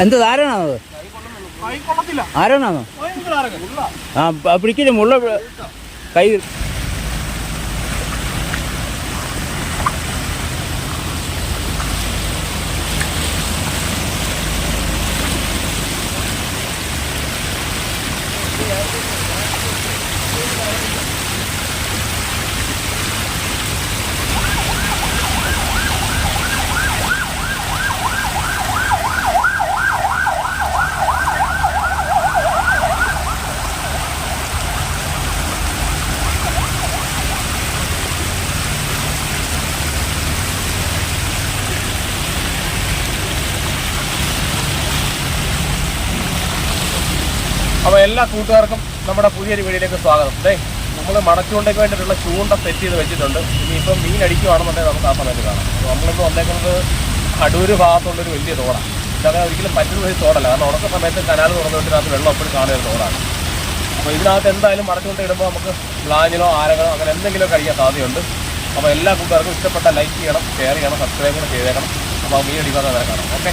എന്തോ ആരാണത് കൈ കൊള്ളത്തില്ല. ആരാണോ ഭയങ്കര നാരങ്ങ. ഉള്ള ആ പിടിക്കില്ല മുള്ള കൈ അപ്പോൾ എല്ലാ കൂട്ടുകാർക്കും നമ്മുടെ പുതിയൊരു വീഡിയോയിലേക്ക് സ്വാഗതം. അല്ലേ നമ്മൾ മടച്ചുകൊണ്ടേക്ക് വേണ്ടിയിട്ടുള്ള ചൂണ്ട സെറ്റ് ചെയ്ത് വെച്ചിട്ടുണ്ട്. ഇനിയിപ്പം മീൻ അടിക്കുവാണെന്നുണ്ടെങ്കിൽ നമുക്ക് ആ സമയത്ത് കാണാം. അപ്പോൾ നമ്മളിപ്പോൾ വന്നേക്കുന്നത് അടൂര് ഭാഗത്തുള്ളൊരു വലിയ തോടാണ് ഇതങ്ങനെ ഒരിക്കലും പറ്റുന്ന ഒരു തോടല്ല. കാരണം ഉറക്ക സമയത്ത് കനാൽ തുറന്നുകൊണ്ട് ഇതിനകത്ത് വെള്ളം എപ്പോഴും കാണുന്ന തോടാണ്. അപ്പോൾ ഇതിനകത്ത് എന്തായാലും മടച്ചുകൊണ്ട് ഇടുമ്പോൾ നമുക്ക് ബ്ലാഞ്ഞിലോ ആരകളോ അങ്ങനെ എന്തെങ്കിലും കഴിക്കാൻ സാധ്യതയുണ്ട്. അപ്പോൾ എല്ലാ കൂട്ടുകാർക്കും ഇഷ്ടപ്പെട്ട ലൈക്ക് ചെയ്യണം ഷെയർ ചെയ്യണം സബ്സ്ക്രൈബ് ചെയ്തേക്കണം. അപ്പോൾ മീൻ അടിക്കാതെ വരെ കാണാം. ഓക്കെ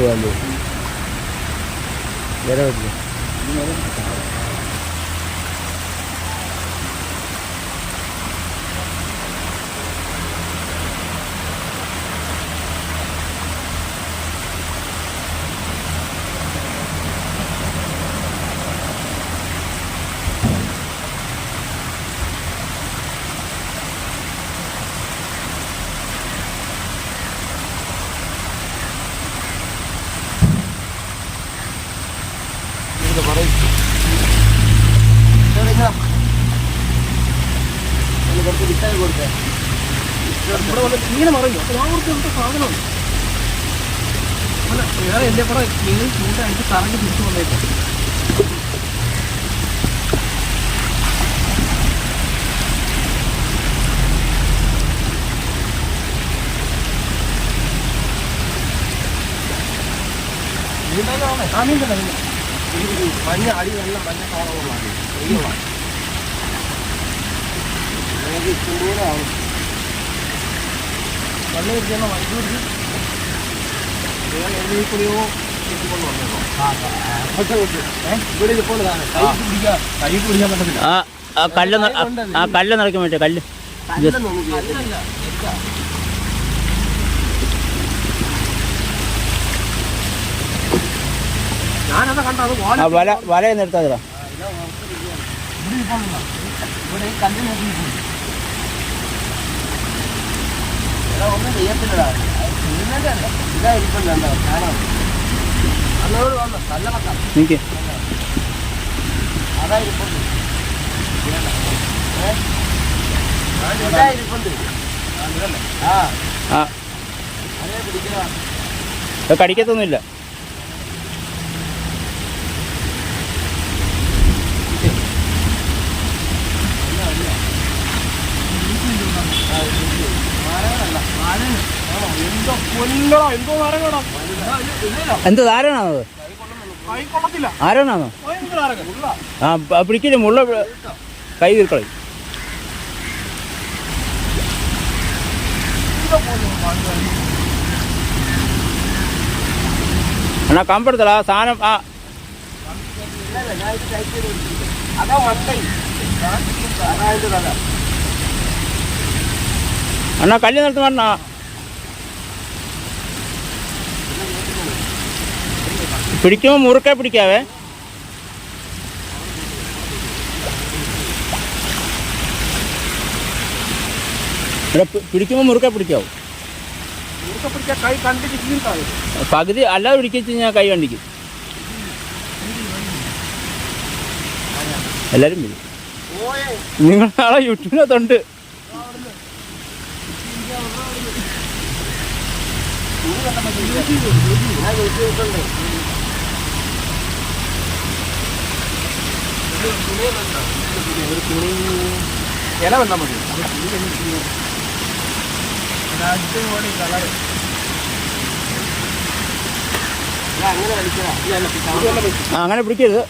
वाले। मेरा ഇവിടെ വന്ന് ഇങ്ങനെ മറിഞ്ഞു അപ്പോൾ ഞാൻ സാധനമാണ് അല്ല വേറെ എന്റെ കൂടെ നിങ്ങൾ ചൂണ്ട എനിക്ക് കറങ്ങി തിരിച്ചു വന്നേക്കാം ആ മീൻ തന്നെ. മഞ്ഞ അടി നല്ല മഞ്ഞ കളറുള്ളതാണ് ഇഷ്ടംപോലെ ആവും വന്നേക്കോ ഇവിടെ ഇപ്പോൾ കാണാം കൈ കൈ ആ കല്ല് ആ- കല്ല് നിറയ്ക്കാൻ പറ്റും കല്ല്. വല വാല എടുത്താതിടാ ഇവിടെ ഈ ഒന്നും ചെയ്യത്തില്ലടാ. കണ്ടോ കാണാം. അന്നോട് വന്നു നല്ല പക്കം അതാ ഇരിപ്പുണ്ട് ഏ? ഇതാ ഇരിപ്പുണ്ട് ആ ആ അതേ പിടിക്കുക അത് കടിക്കത്തൊന്നുമില്ല എന്തോ എന്ത് ആരാണത് ആ പിടിക്കില്ല മുള്ള കൈ തീർക്കളി. അണ്ണാ കമ്പെടുത്തല സാധനം ആ. അണ്ണാ കല്ല് നിർത്തുന്ന പിടിക്കുമ്പോൾ മുറുക്കെ പിടിക്കാവേ. ഇവിടെ പിടിക്കുമ്പോൾ മുറുക്കെ പിടിക്കാവും. പകുതി അല്ലാതെ പിടിക്കിച്ച് കഴിഞ്ഞാൽ കൈ കണ്ടിക്കും. എല്ലാരും നിങ്ങളെ നിങ്ങൾ നാളെ യൂട്യൂബിനകത്തുണ്ട് ഇല വന്നാൽ മതി. അടിപൊളി അങ്ങനെ അങ്ങനെ പിടിക്കരുത്.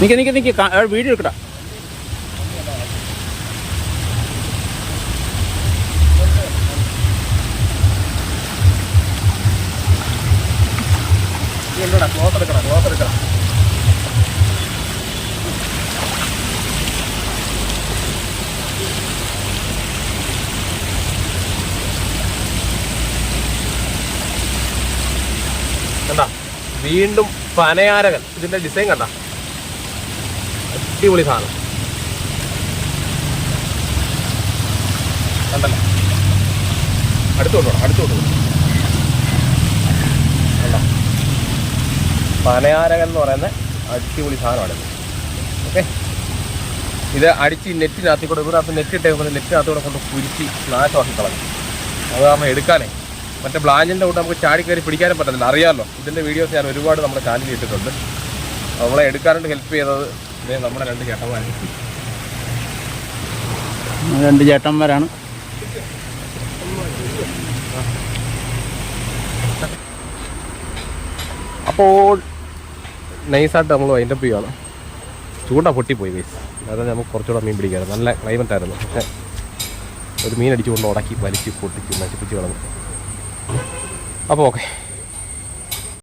നിൽക്ക് നിൽക്ക് നിൽക്ക് വീഡിയോ എടുക്കടാ. കണ്ട? വീണ്ടും പനയാരകൻ. ഇതിന്റെ ഡിസൈൻ കണ്ട? അടിപൊളി സാധനം. കണ്ടല്ലേ? അടുത്തോട്ടോ അടുത്തോട്ട് കണ്ടോ? പനയാരകൻ എന്ന് പറയുന്ന അടിപൊളി സാധനമാണിത് ഓക്കെ? ഇത് അടിച്ച് നെറ്റിനകത്ത് കൂടെ ഇതിനകത്ത് നെറ്റ് ഇട്ടേക്കുന്നത് നെറ്റിനകത്ത് കൂടെ കൊണ്ട് കുരിച്ച് നാശമാക്കി കളഞ്ഞു. അത് കാരണം എടുക്കാനേ. മറ്റേ ബ്ലാഞ്ചിന്റെ കൂടെ നമുക്ക് ചാടി കയറി പിടിക്കാനും പറ്റത്തില്ല. അറിയാമല്ലോ ഇതിന്റെ വീഡിയോസ് ഞാൻ ഒരുപാട് നമ്മുടെ ചാനലിൽ ഇട്ടിട്ടുണ്ട്. നമ്മളെ എടുക്കാനായിട്ട് ഹെൽപ്പ് ചെയ്തത് നമ്മുടെ രണ്ട് ചേട്ടന്മാർ രണ്ട് ചേട്ടന്മാരാണ്. അപ്പോൾ നൈസായിട്ട് നമ്മൾ വൈൻഡപ്പ് ചെയ്യുകയാണ് ചൂണ്ട പൊട്ടിപ്പോയി വൈസ് അതായത് നമുക്ക് കുറച്ചുകൂടെ മീൻ പിടിക്കാറ് നല്ല ക്ലൈമറ്റ് ആയിരുന്നു. പക്ഷേ ഒരു മീൻ അടിച്ചുകൊണ്ട് ഉടക്കി വലിച്ച് പൊട്ടിച്ച് നശിപ്പിച്ച് കളഞ്ഞു. അപ്പോൾ ഓക്കെ